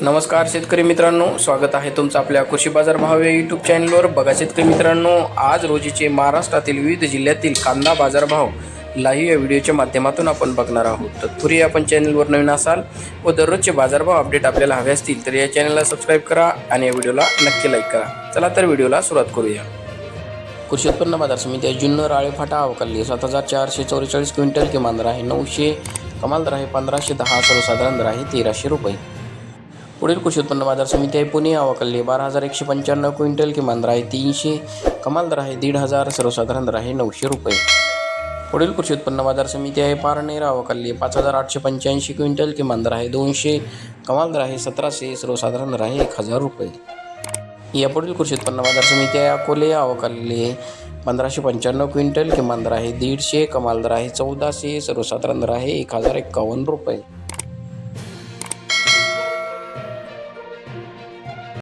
नमस्कार शेतकरी मित्रांनो स्वागत आहे तुमचं आपल्या कृषी बाजार भाव या यूट्यूब चॅनलवर बघा शेतकरी मित्रांनो आज रोजीचे महाराष्ट्रातील विविध जिल्ह्यातील कांदा बाजारभाव लाईव्ह या व्हिडिओच्या माध्यमातून आपण बघणार आहोत. तत्पूर्वी आपण चॅनलवर नवीन असाल व दररोजचे बाजारभाव अपडेट आपल्याला हवे असतील तर या चॅनलला सबस्क्राईब करा आणि या व्हिडिओला नक्की लाईक करा. चला तर व्हिडिओला सुरुवात करूया. कृषी उत्पन्न बाजार समिती आहे जुन्नर आळेफाटा अवकाली. सात हजार चारशे चौवेचाळीस क्विंटल किमान दर आहे नऊशे कमाल दर आहे पंधराशे दहा सर्वसाधारण दर आहे तेराशे रुपये. पुढील कृषी उत्पन्न बाजार समिती आहे. पुणे अवकल्ली बारा हजार एकशे पंच्याण्णव क्विंटल किमान दर आहे. तीनशे कमाल दर आहे. दीड हजार सर्वसाधारण दर आहे. नऊशे रुपये. पुढील कृषी उत्पन्न बाजार समिती आहे. पारनेर अवकाली पाच हजार आठशे पंच्याऐंशी क्विंटल किमान दर आहे. दोनशे कमाल दर आहे. सतराशे सर्वसाधारण दर आहे. एक हजार रुपये. यापुढील कृषी उत्पन्न बाजार समिती आहे. अकोले अवकाली पंधराशे पंच्याण्णव क्विंटल किमान दर आहे. दीडशे कमाल दर आहे. चौदाशे सर्वसाधारण दर आहे. एक हजार एक्कावन्न रुपये.